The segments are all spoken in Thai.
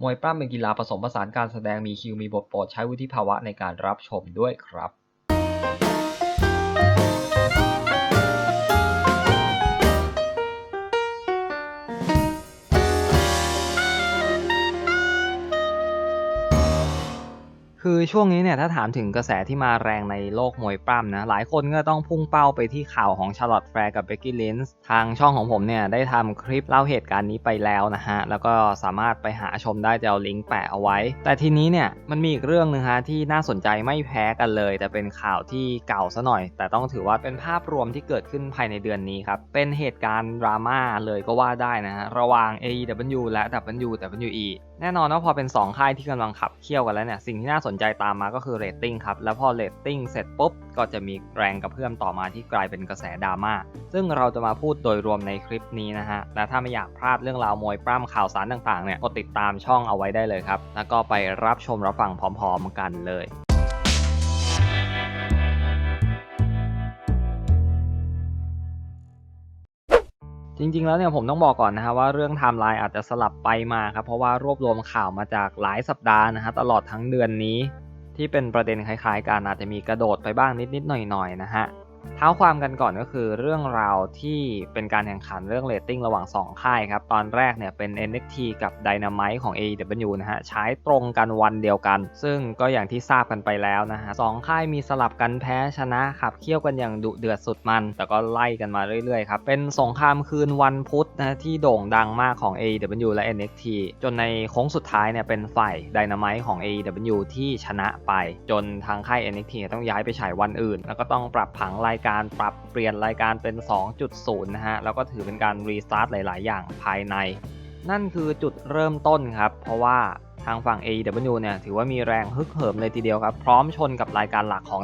มวยปล้ำเป็นกีฬาผสมผสานการแสดงมีคิวมีบทโปรดใช้วุฒิภาวะในการรับชมด้วยครับ คือช่วงนี้เนี่ยถ้าถามถึงกระแสที่มาแรงในโลกมวยปล้ำนะ หลายคนก็ต้องพุ่งเป้าไปที่ข่าวของชาร์ลอตแฟร์กับเบกกี้ลินส์ทางช่องของผมเนี่ยได้ทำคลิปเล่าเหตุการณ์นี้ไปแล้วนะฮะ แล้วก็สามารถไปหาชมได้จะเอาลิงก์แปะเอาไว้ แต่ทีนี้เนี่ยมันมีอีกเรื่องหนึงฮะที่น่าสนใจไม่แพ้กันเลย แต่เป็นข่าวที่เก่าซะหน่อย แต่ต้องถือว่าเป็นภาพรวมที่เกิดขึ้นภายในเดือนนี้ครับเป็นเหตุการณ์ดราม่าเลยก็ว่าได้นะฮะระหว่าง AEW และ WWE แน่นอนว่าพอเป็น 2 ค่ายที่กำลังขับเคี่ยวกันแล้วเนี่ย สิ่งที่น่าสนใจตามมาก็คือเรตติ้งครับ แล้วพอเรตติ้งเสร็จปุ๊บ ก็จะมีแรงกระเพื่อมต่อมาที่กลายเป็นกระแสดราม่า ซึ่งเราจะมาพูดโดยรวมในคลิปนี้นะฮะ และถ้าไม่อยากพลาดเรื่องราวมวยปล้ำข่าวสารต่างๆเนี่ย กดติดตามช่องเอาไว้ได้เลยครับ แล้วก็ไปรับชมรับฟังพร้อม ๆ กันเลย จริงๆ แล้วเนี่ยผมต้องบอกก่อนนะฮะว่าเรื่องไทม์ไลน์อาจจะสลับไปมาครับเพราะว่ารวบรวมข่าวมาจากหลายสัปดาห์นะฮะตลอดทั้งเดือนนี้ ที่เป็นประเด็นคล้ายๆกันอาจจะมีกระโดดไปบ้างนิดๆหน่อยๆนะฮะ เท้าความกันก่อนก็คือเรื่องราวที่เป็นการแข่งขันเรื่องเรตติ้งระหว่าง 2 ค่ายครับ ตอนแรกเนี่ยเป็น NXT กับ Dynamite ของ AEW นะฮะ ใช้ตรงกันวันเดียวกัน ซึ่งก็อย่างที่ทราบกันไปแล้วนะฮะสองค่ายมีสลับกันแพ้ชนะขับเคี่ยวกันอย่างดุเดือดสุดมัน แต่ก็ไล่กันมาเรื่อยๆครับ เป็นสงครามคืนวันพุธนะที่โด่งดังมากของ AEW และ NXT จนในโค้งสุดท้ายเนี่ยเป็นฝ่าย Dynamite ของ AEW ที่ชนะไป จนทางค่าย NXT ต้องย้ายไปฉายวันอื่น แล้วก็ต้องปรับผังรายการปรับเปลี่ยนรายการเป็น 2.0 นะฮะ แล้วก็ถือเป็นการรีสตาร์ทหลาย ๆ อย่างภายใน นั่นคือจุดเริ่มต้นครับ เพราะว่า ทางฝั่ง AEW เนี่ยถือว่ามีแรงฮึกเหิมเลยทีเดียวครับ พร้อมชนกับรายการหลักของ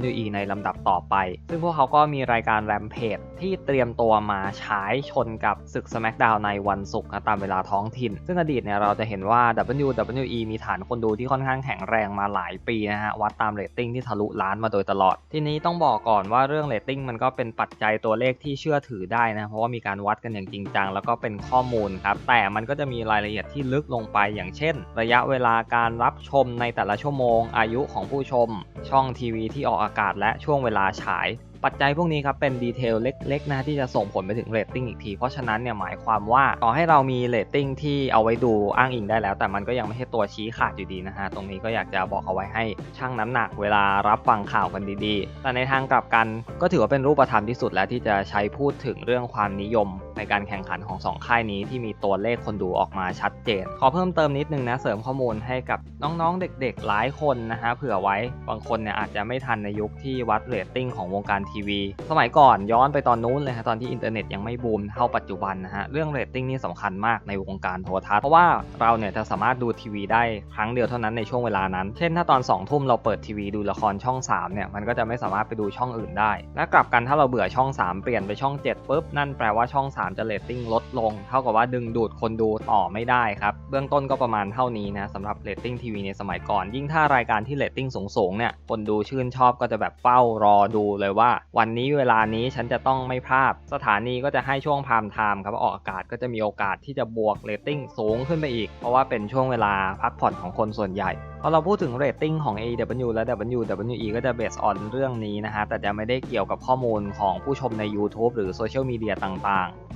WWE ในลำดับต่อไป ซึ่งพวกเขาก็มีรายการ Rampage ที่เตรียมตัวมาฉายชนกับศึก SmackDown ในวันศุกร์ตามเวลาท้องถิ่น ซึ่งอดีตเนี่ยเราจะเห็นว่า WWE มีฐานคนดูที่ค่อนข้างแข็งแรงมาหลายปีนะฮะวัดตามเรตติ้งที่ทะลุล้านมาโดยตลอด ทีนี้ต้องบอกก่อนว่าเรื่องเรตติ้งมันก็เป็นปัจจัยตัวเลขที่เชื่อถือได้นะเพราะว่ามีการวัดกันอย่างจริงจังแล้วก็เป็นข้อมูลครับแต่มันก็จะมีรายละเอียดที่ลึกลงไปอย่างเช่นระยะเวลาการรับชมในแต่ละชั่วโมง อายุของผู้ชม ช่องทีวีที่ออกอากาศและช่วงเวลาฉาย ปัจจัยพวกนี้ครับเป็นดีเทลเล็กๆนะที่จะส่งผลไปถึงเรตติ้งอีกที เพราะฉะนั้นเนี่ยหมายความว่าต่อให้เรามีเรตติ้งที่เอาไว้ดูอ้างอิงได้แล้ว แต่มันก็ยังไม่ใช่ตัวชี้ขาดอยู่ดีนะฮะตรงนี้ก็อยากจะบอกเอาไว้ให้ชั่งน้ำหนักเวลารับฟังข่าวกันดีๆ แต่ในทางกลับกันก็ถือว่าเป็นรูปธรรมที่สุดแล้วที่จะใช้พูดถึงเรื่องความนิยมในการแข่งขันของสองค่ายนี้ที่มีตัวเลขคนดูออกมาชัดเจน ขอเพิ่มเติมนิดนึงนะเสริมข้อมูลให้กับน้องๆเด็กๆหลายคนนะฮะเผื่อไว้บางคนเนี่ยอาจจะไม่ทันในยุคที่วัดเรตติ้งของวงการทีวีสมัยก่อนย้อนไปตอนนู้นเลยฮะตอนที่อินเทอร์เน็ตยังไม่บูมเท่าปัจจุบันนะฮะเรื่องเรตติ้งนี่สำคัญมากในวงการโทรทัศน์เพราะว่าเราเนี่ยจะสามารถดูทีวีได้ครั้งเดียวเท่านั้นในช่วงเวลานั้น เช่นถ้าตอน2องทุ่มเราเปิดทีวีดูละครช่อง3เนี่ยมันก็จะไม่สามารถไปดูช่องอื่นได้ และกลับกันถ้าเราเบื่อช่อง 3 เปลี่ยนไปช่อง7ปุ๊บนั่นแปลว่าช่อง 3 จะเรตติ้งลดลง เท่ากับว่าดึงดูดคนดูต่อไม่ได้ครับเบื้องต้นก็ประมาณเท่านี้นะสำหรับเรตติ้งทีวีในสมัยก่อน ยิ่งถ้ารายการที่เรตติ้งสูงๆเนี่ยคนดูชื่นชอบก็จะแบบเฝ้ารอดูเลยว่าวันนี้เวลานี้ฉันจะต้องไม่พลาด สถานีก็จะให้ช่วงพามไทม์ครับออกอากาศก็จะมีโอกาสที่จะบวกเรตติ้งสูงขึ้นไปอีก เพราะว่าเป็นช่วงเวลาพักผ่อนของคนส่วนใหญ่พอเราพูดถึงเรตติ้งของ aw และ WWE ก็จะเบสออนเรื่องนี้นะฮะ แต่จะไม่ได้เกี่ยวกับข้อมูลของผู้ชมใน YouTube หรือโซเชียลมีเดียต่างๆ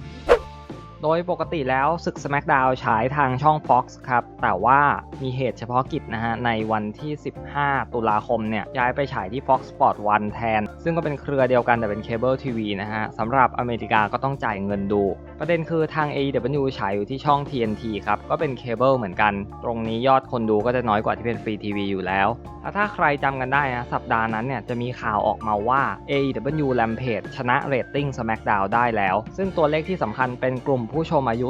โดยปกติแล้วศึก SmackDown ฉายทางช่อง Fox ครับ แต่ว่ามีเหตุเฉพาะกิจนะฮะ ในวันที่ 15 ตุลาคมเนี่ย ย้ายไปฉายที่ Fox Sport 1 แทน ซึ่งก็เป็นเครือเดียวกันแต่เป็นเคเบิลทีวีนะฮะสำหรับอเมริกาก็ต้องจ่ายเงินดู ประเด็นคือทาง AEW ฉายอยู่ที่ช่อง TNT ครับ ก็เป็นเคเบิลเหมือนกัน ตรงนี้ยอดคนดูก็จะน้อยกว่าที่เป็นฟรีทีวีอยู่แล้วแล้วถ้าใครจำกันได้นะสัปดาห์นั้นเนี่ยจะมีข่าวออกมาว่า AEW Rampage ชนะเรตติ้ง SmackDown ได้แล้ว ซึ่งตัวเลขที่สำคัญเป็นกลุ่มผู้ชมอายุ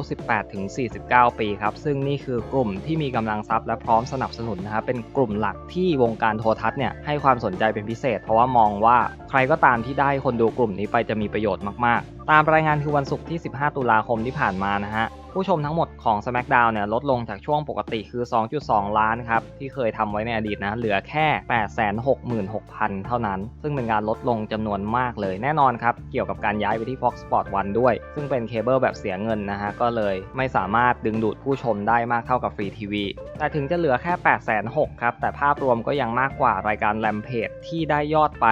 18-49 ปีครับ ซึ่งนี่คือกลุ่มที่มีกำลังทรัพย์และพร้อมสนับสนุนนะครับเป็นกลุ่มหลักที่วงการโทรทัศน์เนี่ยให้ความสนใจเป็นพิเศษ เพราะว่ามองว่า ใครก็ตามที่ได้คนดูกลุ่มนี้ไปจะมีประโยชน์มากๆ ตามรายงานคือวันศุกร์ที่ 15 ตุลาคมที่ผ่านมานะฮะ ผู้ชมทั้งหมดของ SmackDown เนี่ยลดลงจากช่วงปกติคือ 2.2 ล้านครับที่เคยทำไว้ในอดีตนะเหลือแค่ 866,000 เท่านั้น ซึ่งเป็นการลดลงจำนวนมากเลยแน่นอนครับ เกี่ยวกับการย้ายไปที่ Fox Sport 1ด้วย ซึ่งเป็นเคเบิลแบบเสียเงินนะฮะ ก็เลยไม่สามารถดึงดูดผู้ชมได้มากเท่ากับฟรีทีวีแต่ถึงจะเหลือแค่ 806,000 ครับ แต่ภาพรวมก็ยังมากกว่ารายการแรมเพจที่ได้ยอดไป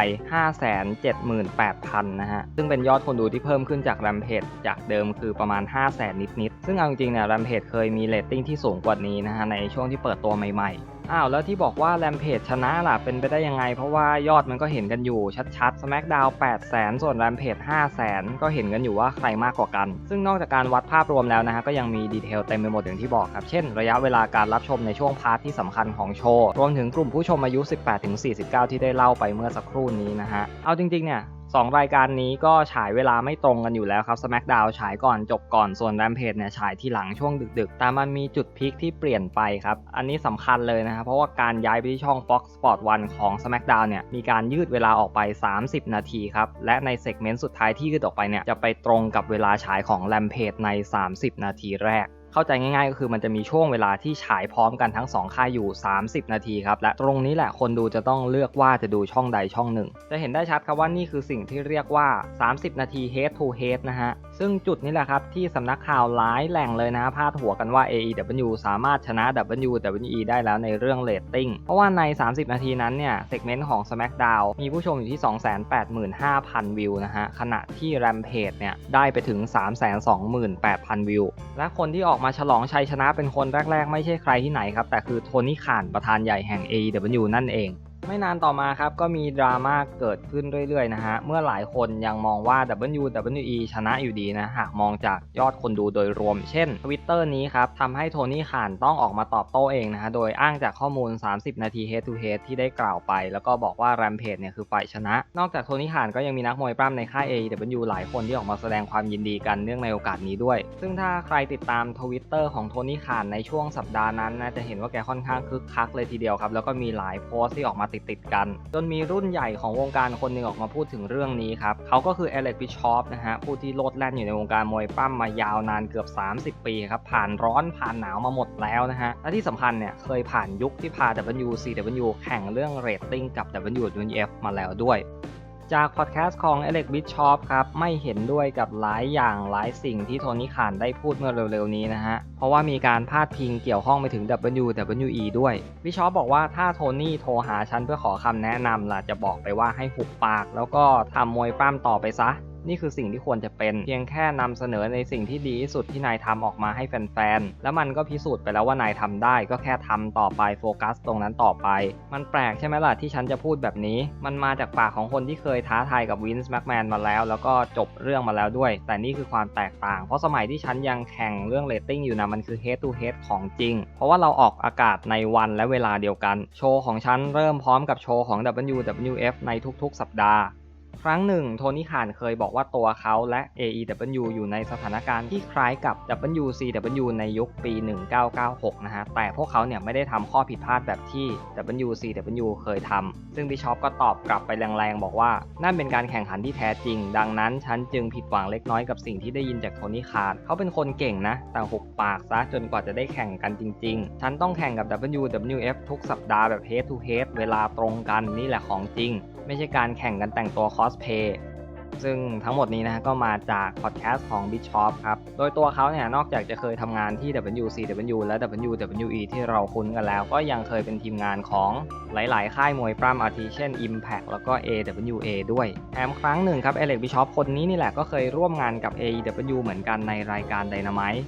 578,000 นะฮะซึ่งเป็นยอดคนดูที่เพิ่มขึ้นจากแรมเพจจากเดิมคือประมาณ 500,000นิดๆซึ่งเอาจริงๆเนี่ยแรมเพจเคยมีเรตติ้งที่สูงกว่านี้นะฮะในช่วงที่เปิดตัวใหม่ๆ อ้าวแล้วที่บอกว่าแรมเพจชนะล่ะเป็นไปได้ยังไง เพราะว่ายอดมันก็เห็นกันอยู่ชัดๆ SmackDown 8 0 0 0 0 ส่วนแรมเพจ5 0 0 0 0 ก็เห็นกันอยู่ว่าใครมากกว่ากัน ซึ่งนอกจากการวัดภาพรวมแล้วนะฮะก็ยังมีดีเทลเต็มไปหมดอย่างที่บอกครับ เช่น ระยะเวลาการรับชมในช่วงพาร์ทที่สำคัญของโชว์รวมถึงกลุ่มผู้ชมอายุ 18-49 ที่ได้เล่าไปเมื่อสักครู่นี้นะฮะเอาจริงๆเนี่ย สองรายการนี้ก็ฉายเวลาไม่ตรงกันอยู่แล้วครับ SmackDown ฉายก่อนจบก่อนส่วน Rampage เนี่ยฉายที่หลังช่วงดึกๆ แต่มันมีจุดพีคที่เปลี่ยนไปครับ อันนี้สำคัญเลยนะครับ เพราะว่าการย้ายไปที่ช่อง Fox Sport 1ของ SmackDown เนี่ยมีการยืดเวลาออกไป 30 นาทีครับ และในเซกเมนต์สุดท้ายที่ยืดออกไปเนี่ยจะไปตรงกับเวลาฉายของ Rampage ใน 30 นาทีแรก เข้าใจง่ายๆ ก็คือมันจะมีช่วงเวลาที่ฉายพร้อมกันทั้ง 2 ค่ายอยู่ 30 นาทีครับและตรงนี้แหละคนดูจะต้องเลือกว่าจะดูช่องใดช่องหนึ่ง จะเห็นได้ชัดครับว่านี่คือสิ่งที่เรียกว่า 30 นาที head to head นะฮะ ซึ่งจุดนี้แหละครับที่สำนักข่าวหลายแหล่งเลยนะพาดหัวกันว่า AEW สามารถชนะ WWE ได้แล้วในเรื่องเรตติ้ง เพราะว่าใน 30 นาทีนั้นเนี่ยเซกเมนต์ของ SmackDown มีผู้ชมอยู่ที่ 285,000 วิวนะฮะ ขณะที่ Rampage เนี่ยได้ไปถึง 328,000 วิว และคนที่ออกมาฉลองชัยชนะเป็นคนแรก ๆ ไม่ใช่ใครที่ไหนครับ แต่คือโทนี่ข่านประธานใหญ่แห่ง AEW นั่นเอง ไม่นานต่อมาครับก็มีดราม่าเกิดขึ้นเรื่อยๆนะฮะเมื่อหลายคนยังมองว่า WWE ชนะอยู่ดีนะหากมองจากยอดคนดูโดยรวม เช่น Twitter นี้ครับทำให้โทนี่ข่านต้องออกมาตอบโต้เองนะฮะโดยอ้างจากข้อมูล 30 นาที head to head ที่ได้กล่าวไป แล้วก็บอกว่า Rampage เนี่ยคือฝ่ายชนะ นอกจากโทนี่ข่านก็ยังมีนักมวยปล้ำในค่าย AEW หลายคนที่ออกมาแสดงความยินดีกันเนื่องในโอกาสนี้ด้วย ซึ่งถ้าใครติดตาม Twitter ของโทนี่ข่านในช่วงสัปดาห์นั้นนะจะเห็นว่าแกค่อนข้างคึกคักเลยทีเดียวครับแล้วก็มีหลายโพสต์ที่ออกมาติดๆกัน จนมีรุ่นใหญ่ของวงการคนหนึ่งออกมาพูดถึงเรื่องนี้ครับเขาก็คือเอเล็กบิชอปนะฮะผู้ที่โลดแล่นอยู่ในวงการมวยปั้มมายาวนานเกือบ 30 ปีครับผ่านร้อนผ่านหนาวมาหมดแล้วนะฮะและที่สำคัญเนี่ยเคยผ่านยุคที่พา WCW แข่งเรื่องเรตติ้งกับ WWF มาแล้วด้วย จากพอดแคสต์ของ Alex Bishop ครับ ไม่เห็นด้วยกับหลายอย่างหลายสิ่งที่โทนี่ขานได้พูดเมื่อเร็วๆนี้นะฮะ เพราะว่ามีการพาดพิงเกี่ยวข้องไปถึง WWE ด้วย บิชอปบอกว่าถ้าโทนี่โทรหาฉันเพื่อขอคำแนะนำล่ะจะบอกไปว่าให้หุบปาก แล้วก็ทำมวยปล้ำต่อไปซะ นี่คือสิ่งที่ควรจะเป็น เพียงแค่นำเสนอในสิ่งที่ดีที่สุดที่นายทำออกมาให้แฟนๆ แล้วมันก็พิสูจน์ไปแล้วว่านายทำได้ ก็แค่ทำต่อไปโฟกัสตรงนั้นต่อไป มันแปลกใช่ไหมล่ะที่ฉันจะพูดแบบนี้ มันมาจากปากของคนที่เคยท้าทายกับวินส์แม็กแมนมาแล้ว แล้วก็จบเรื่องมาแล้วด้วย แต่นี่คือความแตกต่าง เพราะสมัยที่ฉันยังแข่งเรื่องเรตติ้งอยู่นะมันคือ head to head ของจริง เพราะว่าเราออกอากาศในวันและเวลาเดียวกัน โชว์ของฉันเริ่มพร้อมกับโชว์ของ WWF ในทุกๆ สัปดาห์ ครั้งหนึ่งโทนี่ขานเคยบอกว่าตัวเขาและ AEW อยู่ในสถานการณ์ที่คล้ายกับ WCW ในยุคปี 1996 นะฮะ แต่พวกเขาเนี่ยไม่ได้ทำข้อผิดพลาดแบบที่ WCW เคยทำ ซึ่งบิชอปก็ตอบกลับไปแรงๆ บอกว่า นั่นเป็นการแข่งขันที่แท้จริง ดังนั้นฉันจึงผิดหวังเล็กน้อยกับสิ่งที่ได้ยินจากโทนี่ขาน เขาเป็นคนเก่งนะ แต่หุบปากซะจนกว่าจะได้แข่งกันจริง ๆ ฉันต้องแข่งกับ WWF ทุกสัปดาห์แบบ head to head เวลาตรงกันนี่แหละของจริง ไม่ใช่การแข่งกันแต่งตัวคอสเพย์ซึ่งทั้งหมดนี้นะก็มาจากพอดแคสต์ของ Bishop ครับ โดยตัวเขาเนี่ยนอกจากจะเคยทำงานที่ WCW และ WWE ที่เราคุ้นกันแล้ว ก็ยังเคยเป็นทีมงานของหลาย ๆ ค่ายมวยปล้ำอาทิเช่น Impact แล้วก็ AWA ด้วยแถมครั้งหนึ่งครับเอเล็กบิชอปคนนี้นี่แหละก็เคยร่วมงานกับ AEW เหมือนกันในรายการ Dynamite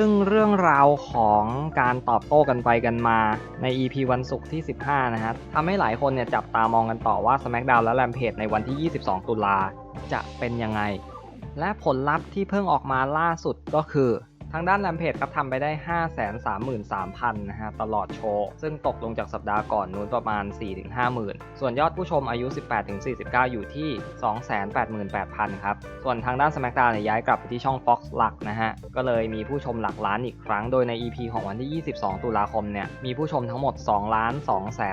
ซึ่งเรื่องราวของการตอบโต้กันไปกันมาใน EP วันศุกร์ที่ 15 นะฮะทำให้หลายคนเนี่ยจับตามองกันต่อว่า SmackDown และ Rampage ในวันที่ 22 ตุลาจะเป็นยังไง และผลลัพธ์ที่เพิ่งออกมาล่าสุดก็คือ ทางด้านแรมเพจครับทำไปได้ 533,000นะฮะตลอดโชว์ ซึ่งตกลงจากสัปดาห์ก่อนนู้นประมาณ 4-50,000 ส่วนยอดผู้ชมอายุ 18-49 อยู่ที่ 288,000 ครับ ส่วนทางด้าน SmackDown เนี่ยย้ายกลับไปที่ช่อง Fox หลักนะฮะ ก็เลยมีผู้ชมหลักล้านอีกครั้ง โดยใน EP ของวันที่ 22 ตุลาคมเนี่ย มีผู้ชมทั้งหมด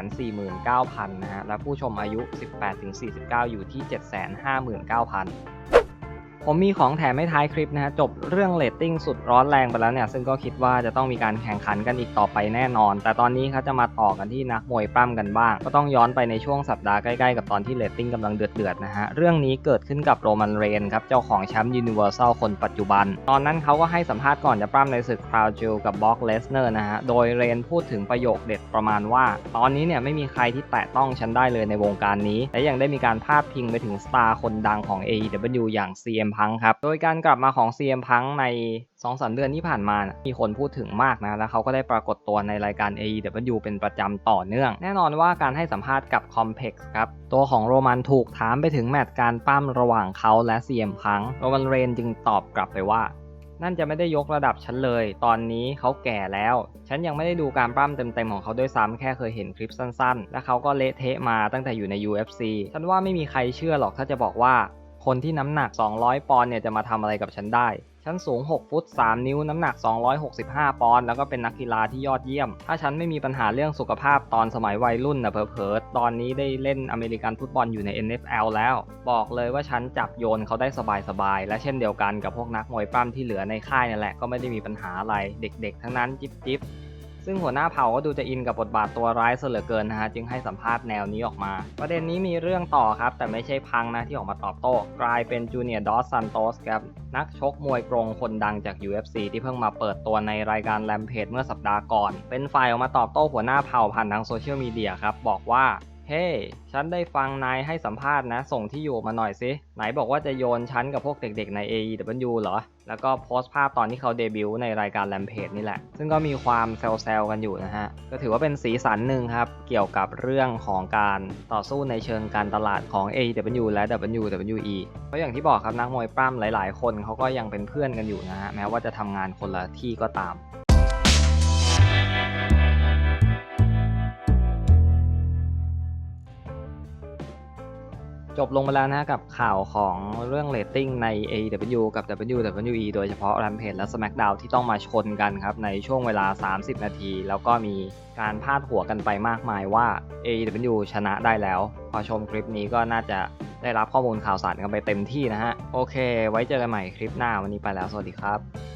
2,249,000 นะฮะ และผู้ชมอายุ 18-49 อยู่ที่ 759,000 ผมมีของแถมให้ท้ายคลิปนะฮะจบเรื่องเรตติ้งสุดร้อนแรงไปแล้วเนี่ยซึ่งก็คิดว่าจะต้องมีการแข่งขันกันอีกต่อไปแน่นอน แต่ตอนนี้เขาจะมาต่อกันที่นักมวยปล้ำกันบ้าง ก็ต้องย้อนไปในช่วงสัปดาห์ใกล้ๆกับตอนที่เรตติ้งกำลังเดือดๆนะฮะเรื่องนี้เกิดขึ้นกับโรมันเรนครับเจ้าของแชมป์ยูนิเวอร์แซลคนปัจจุบัน ตอนนั้นเขาก็ให้สัมภาษณ์ก่อนจะปล้ำในศึกคราวจิลกับบล็อกเลสเนอร์นะฮะโดยเรนพูดถึงประโยคเด็ดประมาณว่า ตอนนี้เนี่ยไม่มีใครที่แตะต้องฉันได้เลยในวงการนี้และยังได้มีการพาดพิงไปถึงสตาร์คนดังของ AEW อย่าง CM Punk ครับ โดยการกลับมาของ CM Punk ใน2-3เดือนที่ผ่านมานะมีคนพูดถึงมากนะ แล้วเขาก็ได้ปรากฏตัวในรายการ AEW เป็นประจำต่อเนื่อง แน่นอนว่าการให้สัมภาษณ์กับ Complex ครับ ตัวของโรมันถูกถามไปถึงแมตช์การปั้มระหว่างเขาและ CM Punk โรมันเรนจึงตอบกลับไปว่านั่นจะไม่ได้ยกระดับฉันเลย ตอนนี้เขาแก่แล้ว ฉันยังไม่ได้ดูการปล้ำเต็มๆของเขาด้วยซ้ำ แค่เคยเห็นคลิปสั้นๆ และเขาก็เละเทะมาตั้งแต่อยู่ใน UFC ฉันว่าไม่มีใครเชื่อหรอกถ้าจะบอกว่า คนที่น้ำหนัก 200 ปอนด์เนี่ยจะมาทำอะไรกับฉันได้ ฉันสูง 6 ฟุต 3 นิ้ว น้ำหนัก 265 ปอนด์แล้วก็เป็นนักกีฬาที่ยอดเยี่ยม ถ้าฉันไม่มีปัญหาเรื่องสุขภาพตอนสมัยวัยรุ่นนะเผลอๆตอนนี้ได้เล่นอเมริกันฟุตบอลอยู่ใน NFL แล้ว บอกเลยว่าฉันจับโยนเขาได้สบายๆ และเช่นเดียวกันกับพวกนักมวยปล้ำที่เหลือในค่ายนั่นแหละก็ไม่ได้มีปัญหาอะไร เด็กๆ ทั้งนั้นจิ๊บๆ ซึ่งหัวหน้าเผ่าก็ดูจะอินกับบทบาทตัวร้ายซะเหลือเกินนะฮะจึงให้สัมภาษณ์แนวนี้ออกมา ประเด็นนี้มีเรื่องต่อครับ แต่ไม่ใช่พังนะที่ออกมาตอบโต้กลายเป็นจูเนียร์ดอสซันโตสครับนักชกมวยกรงคนดังจาก UFC ที่เพิ่งมาเปิดตัวในรายการแรมเพจเมื่อสัปดาห์ก่อน เป็นฝ่ายออกมาตอบโต้หัวหน้าเผ่าผ่านทางโซเชียลมีเดียครับบอกว่า เฮ้ hey, ฉันได้ฟังนายให้สัมภาษณ์นะ ส่งที่อยู่มาหน่อยสิไหนบอกว่าจะโยนฉันกับพวกเด็กๆใน AEW เหรอ แล้วก็โพสต์ภาพตอนที่เขาเดบิวต์ในรายการแรมเพจนี่แหละ ซึ่งก็มีความแซวๆกันอยู่นะฮะ ก็ถือว่าเป็นสีสันหนึ่งครับ เกี่ยวกับเรื่องของการต่อสู้ในเชิงการตลาดของ AEW และ WWE เพราะอย่างที่บอกครับนักมวยปล้ำหลาย ๆ คนเขาก็ยังเป็นเพื่อนกันอยู่นะฮะ แม้ว่าจะทำงานคนละที่ก็ตาม จบลงไปแล้วนะกับข่าวของเรื่องเรตติ้งใน AEW กับ WWE โดยเฉพาะ Rampage และ SmackDown ที่ต้องมาชนกันครับในช่วงเวลา 30 นาที แล้วก็มีการพาดหัวกันไปมากมายว่า AEW ชนะได้แล้ว พอชมคลิปนี้ก็น่าจะได้รับข้อมูลข่าวสารกันไปเต็มที่นะฮะ โอเค ไว้เจอกันใหม่คลิปหน้าวันนี้ไปแล้ว สวัสดีครับ